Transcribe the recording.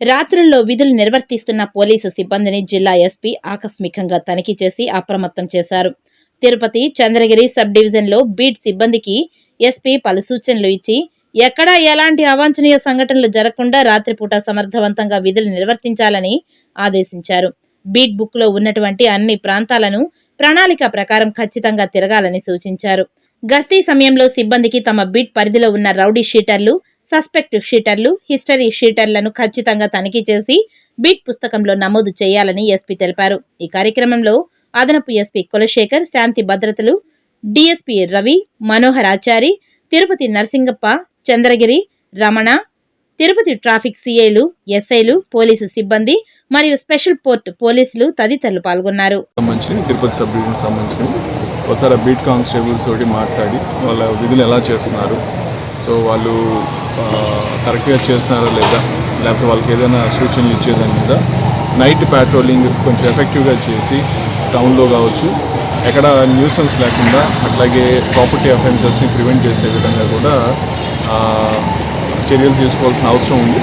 రాత్రుల్లో విధులు నిర్వర్తిస్తున్న పోలీసు సిబ్బందిని జిల్లా ఎస్పీ ఆకస్మికంగా తనిఖీ చేసి అప్రమత్తం చేశారు. తిరుపతి చంద్రగిరి సబ్ డివిజన్లో బీట్ సిబ్బందికి ఎస్పీ పలు సూచనలు ఇచ్చి ఎక్కడా ఎలాంటి అవాంఛనీయ సంఘటనలు జరగకుండా రాత్రిపూట సమర్థవంతంగా విధులు నిర్వర్తించాలని ఆదేశించారు. బీట్ బుక్లో ఉన్నటువంటి అన్ని ప్రాంతాలను ప్రణాళిక ప్రకారం ఖచ్చితంగా తిరగాలని సూచించారు. గస్తీ సమయంలో సిబ్బందికి తమ బీట్ పరిధిలో ఉన్న రౌడీ షీటర్లు సస్పెక్ట్ షీటర్లు హిస్టరీ షీటర్లను ఖచ్చితంగా తనిఖీ చేసి బీట్ పుస్తకంలో నమోదు చేయాలని ఎస్పీ తెలిపారు. ఈ కార్యక్రమంలో అదనపు ఎస్పీ కులశేఖర్ శాంతి భద్రతలు డిఎస్పీ రవి మనోహర్ ఆచారి తిరుపతి నరసింగప్ప చంద్రగిరి రమణ తిరుపతి ట్రాఫిక్ సిఐలు ఎస్ఐలు పోలీసు సిబ్బంది మరియు స్పెషల్ పోర్ట్ పోలీసులు తదితరులు పాల్గొన్నారు. తిరుపతి సబ్ డివిజన్ ఒకసారి బీట్ కానిస్టేబుల్స్ తోటి మాట్లాడి వాళ్ళ విధులు ఎలా చేస్తున్నారు. సో వాళ్ళు కరెక్ట్గా చేస్తున్నారా లేదా? లేకపోతే వాళ్ళకి ఏదైనా సూచనలు ఇచ్చేదాని మీద నైట్ ప్యాట్రోలింగ్ కొంచెం ఎఫెక్టివ్గా చేసి టౌన్లో కావచ్చు. ఎక్కడ న్యూసెన్స్ లేకుండా అట్లాగే ప్రాపర్టీ అఫెన్సెస్ని ప్రివెంట్ చేసే విధంగా కూడా చర్యలు తీసుకోవాల్సిన అవసరం ఉంది.